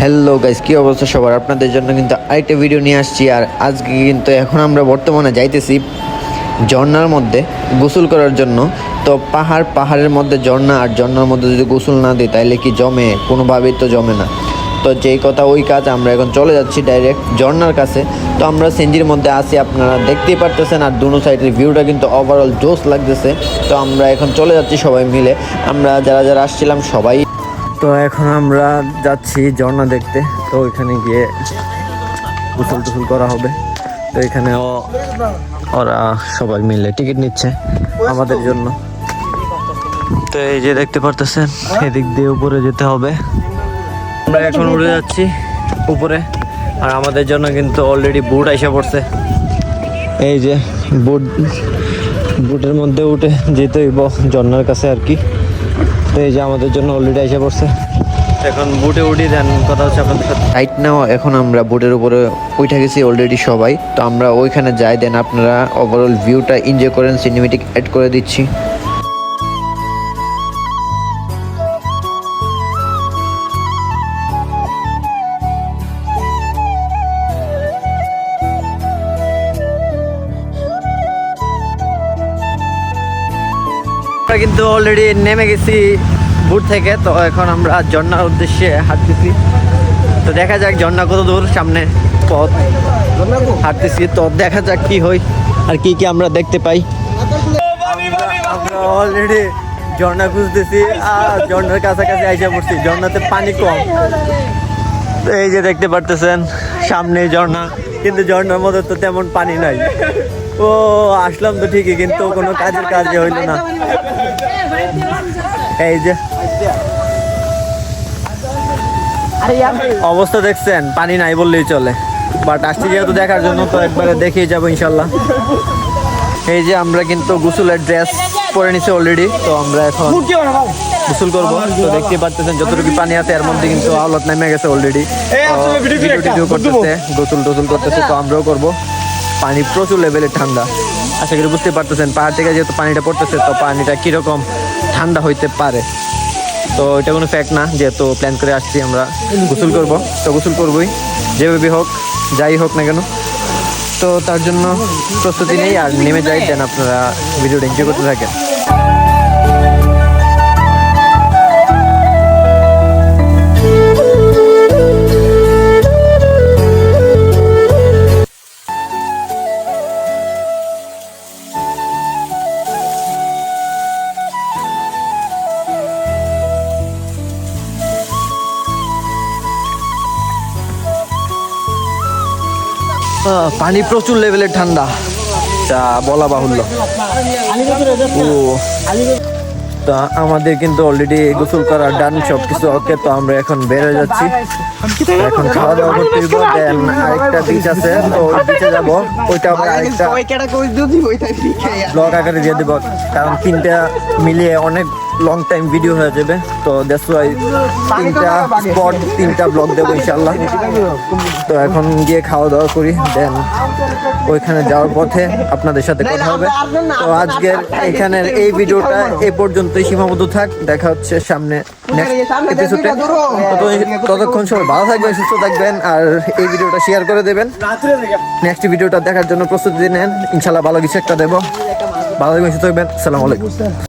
Hello guys কি অবস্থা সবার? আপনাদের জন্য কিন্তু আরেকটা ভিডিও নিয়ে আসছি। আর আজকে কিন্তু এখন আমরা বর্তমানে যাইতেছি ঝর্নার মধ্যে গোসল করার জন্য। তো পাহাড়, পাহাড়ের মধ্যে ঝর্ণা আর ঝর্ণার মধ্যে যদি গোসল না দিই তাহলে কি জমে? কোনোভাবেই তো জমে না। তো যেই কথা ওই কাজ, আমরা এখন চলে যাচ্ছি ডাইরেক্ট ঝর্নার কাছে। তো আমরা সেঞ্জির মধ্যে আসি আপনারা দেখতেই পারতেছেন। আর দুনো সাইডের ভিউটা কিন্তু ওভারঅল জোস লাগতেছে। তো আমরা এখন চলে যাচ্ছি সবাই মিলে। আমরা যারা যারা আসছিলাম, সবাই তো এখন আমরা যাচ্ছি ঝর্ণা দেখতে। তো ওইখানে গিয়ে গোসল টুসল করা হবে। তো এখানে ওরা সবাই মিলে টিকিট নিচ্ছে আমাদের জন্য। তো এই যে দেখতে পারতেছেন, এদিক দিয়ে উপরে যেতে হবে। আমরা এখন উড়ে যাচ্ছি, উপরে। আর আমাদের জন্য কিন্তু অলরেডি বুট আইসা পড়ছে। এই যে বুট বুটের মধ্যে উঠে যেতে হইব ঝর্ণার কাছে আর কি। তো এই যে আমাদের জন্য অলরেডি এসে পড়ছে। এখন বুটে উঠি দেন কথা হচ্ছে আপনাদের সাথে। রাইট নাও এখন আমরা বুটের উপরে উঠে গেছি অলরেডি সবাই। তো আমরা ওইখানে যাই দেন আপনারা ওভারঅল ভিউটা এনজয় করেন সিনেমেটিক অ্যাড করে দিচ্ছি। আমরা কিন্তু অলরেডি নেমে গেছি বুট থেকে তো এখন আমরা ঝর্ণার উদ্দেশ্যে হাঁটতেছি। তো দেখা যাক ঝর্ণা কত দূর সামনে পথ। হাঁটতেছি তো দেখা যাক কি হই আর কি কি আমরা দেখতে পাই। আমরা অলরেডি ঝর্ণা খুঁজতেছি আর ঝর্ণার কাছাকাছি আইসা পড়ছি। ঝর্ণাতে পানি কম। তো এই যে দেখতে পারতেছেন সামনে ঝর্ণা। কিন্তু ঝর্ণার মধ্যে তো তেমন পানি নাই। ও আসলাম তো ঠিকই কিন্তু কোনো কাজের কাজে হইল না। এই যে। অবস্থা দেখছেন পানি নাই বললেই চলে। বাট আসছি যেহেতু দেখার জন্য তো একবারে দেখিয়ে যাব ইনশাল্লাহ। এই যে আমরা কিন্তু গোসলের ড্রেস পরে নিছি অলরেডি তো আমরা এখন গোসল করব। তো দেখতে পাচ্ছেন যতটুকু পানি আছে এর মধ্যে কিন্তু আওলাত নেমে গেছে অলরেডি ভিডিও টিডিও করতেছে গোসল টোসল করতেছে তো আমরাও করব। পানি প্রচুর লেভেলের ঠান্ডা। আশা করি বুঝতে পারতেছেন, পাহাড় থেকে যেহেতু পানিটা পড়তেছে, তো পানিটা কীরকম ঠান্ডা হইতে পারে। তো এটা কোনো ফ্যাক্ট না, যেহেতু প্ল্যান করে আসছি আমরা। গোসল করব, তো গোসল করবই। যেভাবে হোক, যাই হোক না কেন। তো তার জন্য প্রস্তুতি নেই, আর নেমে যাই দেন আপনারা ভিডিওটা এনজয় করতে থাকেন। পানি প্রচুর লেভেলের ঠান্ডা। তা বলা বাহুল্য। ও। তা আমাদের কিন্তু অলরেডি গোসল করার ডান সব কিছু ওকে তো আমরা এখন বের হয়ে যাচ্ছি। এখন খাওয়া দাওয়া করতে হইব দেন আরেকটা বিচ আছে তো ওই বিচে যাব। ওইটা আমরা আরেকটা ব্লগ আকারে দিয়ে দেবো কারণ তিনটা মিলিয়ে অনেক লং টাইম ভিডিও হয়ে যাবে। তো দ্যাটস ওয়াই তিনটা স্পট তিনটা ব্লগ দেবো ইনশাল্লাহ তো এখন গিয়ে খাওয়া দাওয়া করি দেন ওইখানে যাওয়ার পথে আপনাদের সাথে কথা হবে। তো আজকের এখানের এই ভিডিওটা এ পর্যন্তই সীমাবদ্ধ থাক দেখা হচ্ছে সামনে এপিসোডে ততক্ষণ সবাই ভালো থাকবেন সুস্থ থাকবেন আর এই ভিডিওটা শেয়ার করে দেবেন। নেক্সট ভিডিওটা দেখার জন্য প্রস্তুতি নেন ইনশাল্লাহ ভালো কিছু একটা দেবো। ভালো থাকবেন সুস্থ থাকবেন আসসালামু আলাইকুম।